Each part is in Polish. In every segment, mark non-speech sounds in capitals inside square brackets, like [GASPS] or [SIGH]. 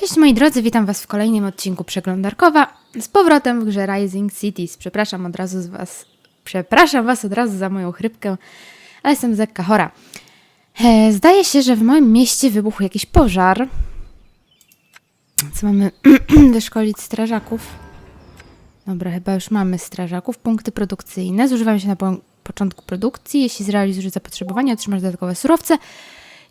Cześć moi drodzy, witam was w kolejnym odcinku Przeglądarkowa z powrotem w grze Rising Cities. Przepraszam od razu z was, przepraszam was od razu za moją chrypkę, ale jestem lekka chora. E, zdaje się, że w moim mieście wybuchł jakiś pożar. Co mamy [CLEARS THROAT] wyszkolić strażaków? Dobra, chyba już mamy strażaków. Punkty produkcyjne zużywają się na po początku produkcji. Jeśli zrealizujesz zapotrzebowanie, otrzymasz dodatkowe surowce.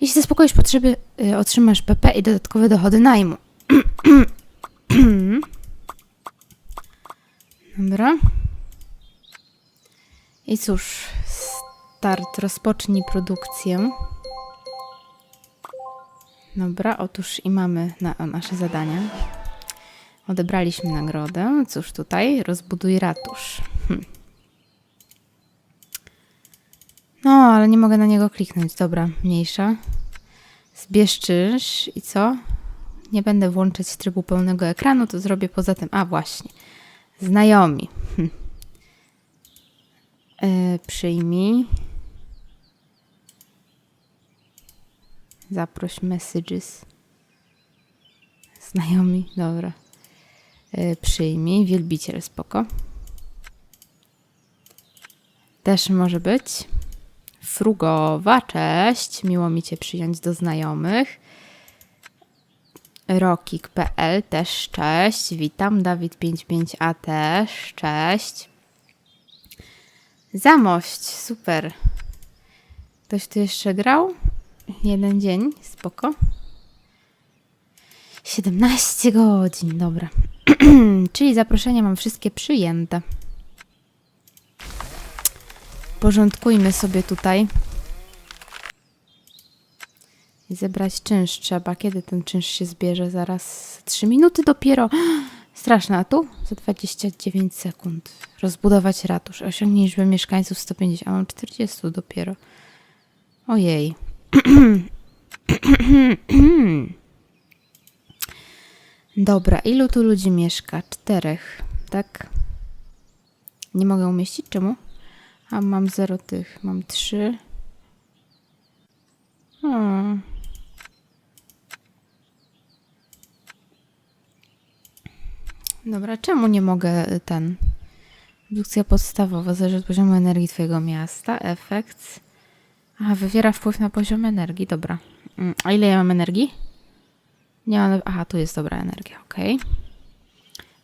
Jeśli zaspokoisz potrzeby, y, otrzymasz PP i dodatkowe dochody najmu. [CLEARS THROAT] Dobra. I cóż, start, rozpocznij produkcję. Dobra, otóż i mamy na, nasze zadania. Odebraliśmy nagrodę. Cóż tutaj? Rozbuduj ratusz. Hm. No, ale nie mogę na niego kliknąć. Dobra, mniejsza. Zbieszczysz i co? Nie będę włączać trybu pełnego ekranu, to zrobię poza tym. A, właśnie. Znajomi. Hm. E, przyjmij. Zaproś messages. Znajomi, dobra. E, przyjmij. Wielbiciel, spoko. Też może być. Frugowa, cześć. Miło mi Cię przyjąć do znajomych. Rokik.pl też cześć. Witam. Dawid55a też cześć. Zamość, super. Ktoś tu jeszcze grał? Jeden dzień, spoko. 17 godzin, dobra. [CLEARS THROAT] Czyli zaproszenia mam wszystkie przyjęte. Porządkujmy sobie tutaj. I zebrać czynsz trzeba. Kiedy ten czynsz się zbierze? Zaraz 3 minuty dopiero. [GASPS] Straszne, a tu? Za 29 sekund. Rozbudować ratusz. Osiągnij liczbę mieszkańców 150, a mam 40 dopiero. Ojej. [CLEARS THROAT] Dobra, ilu tu ludzi mieszka? Czterech, tak? Nie mogę umieścić? Czemu? A mam zero tych. Mam trzy. Hmm. Dobra, czemu nie mogę y, ten? Redukcja podstawowa zależy od poziomu energii Twojego miasta. Efekt. A, wywiera wpływ na poziom energii. Dobra. Mm, A ile ja mam energii? Nie mam. Aha, tu jest dobra energia, ok.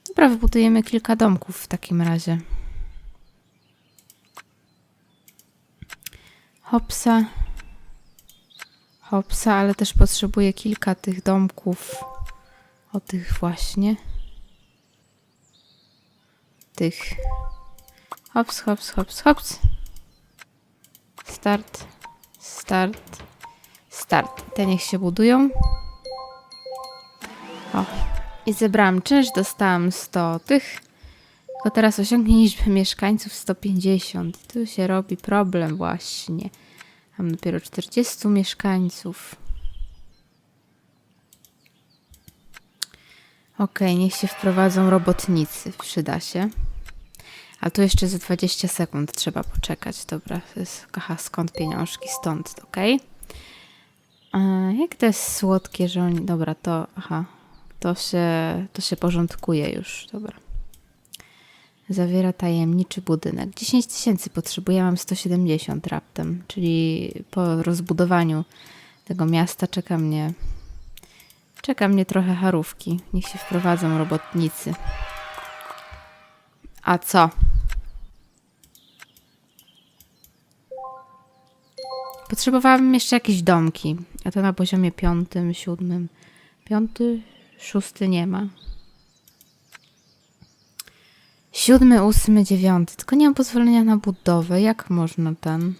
Dobra, wybudujemy kilka domków w takim razie. Hopsa. Hopsa, ale też potrzebuję kilka tych domków. O tych właśnie. Tych. Hops, hops, hops, hops. Start. Start. Start. Te niech się budują. O. I zebrałam czynsz, dostałam 100 tych. Tylko teraz osiągnie liczbę mieszkańców 150. Tu się robi problem właśnie. Mam dopiero 40 mieszkańców. Okej, niech się wprowadzą robotnicy. Przyda się. A tu jeszcze za 20 sekund trzeba poczekać. Dobra, to jest, aha, skąd pieniążki? Stąd, okej. A Jak to jest słodkie, że oni... Dobra, to... Aha, to się, to się porządkuje już. Dobra. Zawiera tajemniczy budynek. 10 tysięcy potrzebuję, mam 170 raptem, czyli po rozbudowaniu tego miasta czeka mnie czeka mnie trochę harówki. Niech się wprowadzą robotnicy. A co? Potrzebowałabym jeszcze jakieś domki. A to na poziomie piątym, siódmym. Piąty, szósty nie ma. Siódmy, ósmy, dziewiąty. Tylko nie mam pozwolenia na budowę. Jak można ten?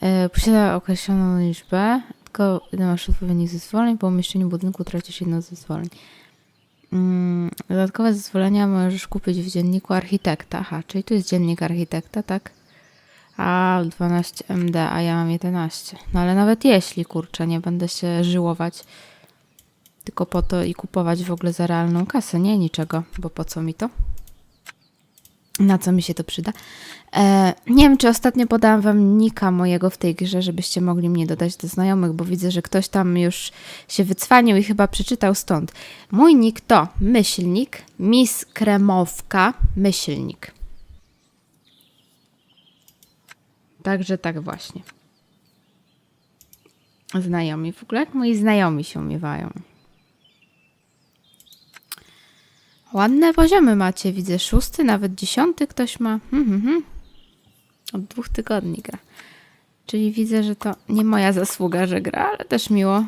E, posiada określoną liczbę. Tylko ile masz odpowiednich zezwoleń. Po umieszczeniu budynku tracisz jedno z zezwoleń. Mm, dodatkowe zezwolenia możesz kupić w dzienniku architekta. Aha, czyli tu jest dziennik architekta, tak? A, 12 MD, a ja mam 11. No ale nawet jeśli, kurczę, nie będę się żyłować tylko po to i kupować w ogóle za realną kasę, nie niczego, bo po co mi to? Na co mi się to przyda. E, nie wiem, czy ostatnio podałam wam nika mojego w tej grze, żebyście mogli mnie dodać do znajomych, bo widzę, że ktoś tam już się wycwanił i chyba przeczytał stąd. Mój nick to myślnik, Miss Kremowka, myślnik. Także tak właśnie. Znajomi. W ogóle jak moi znajomi się umiewają. Ładne poziomy macie, widzę. Szósty, nawet dziesiąty ktoś ma. Hmm, hmm, hmm. Od dwóch tygodni gra. Czyli widzę, że to nie moja zasługa, że gra, ale też miło.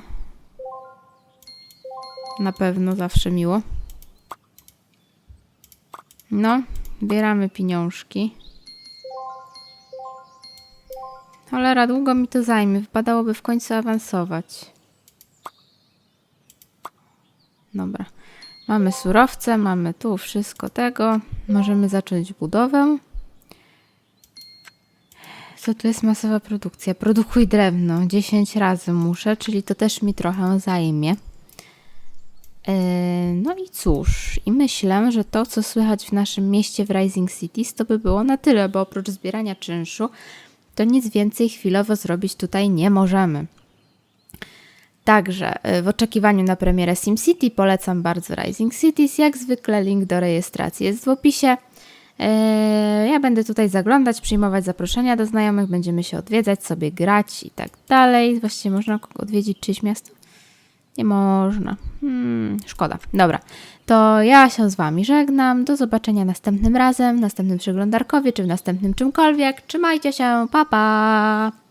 Na pewno zawsze miło. No, bieramy pieniążki. Cholera, długo mi to zajmie. Wypadałoby w końcu awansować. Dobra. Mamy surowce, mamy tu wszystko tego. Możemy zacząć budowę. Co tu jest masowa produkcja? Produkuj drewno. 10 razy muszę, czyli to też mi trochę zajmie. Yy, No i cóż, i myślę, że to, co słychać w naszym mieście w Rising Cities, to by było na tyle, bo oprócz zbierania czynszu, to nic więcej chwilowo zrobić tutaj nie możemy. Także y, w oczekiwaniu na premierę SimCity polecam bardzo Rising Cities. Jak zwykle link do rejestracji jest w opisie. Yy, Ja będę tutaj zaglądać, przyjmować zaproszenia do znajomych, będziemy się odwiedzać, sobie grać i tak dalej. Właściwie można odwiedzić czyjeś miasto? Nie można. Hmm, szkoda. Dobra, to ja się z Wami żegnam. Do zobaczenia następnym razem, w następnym przeglądarkowie czy w następnym czymkolwiek. Trzymajcie się, pa pa!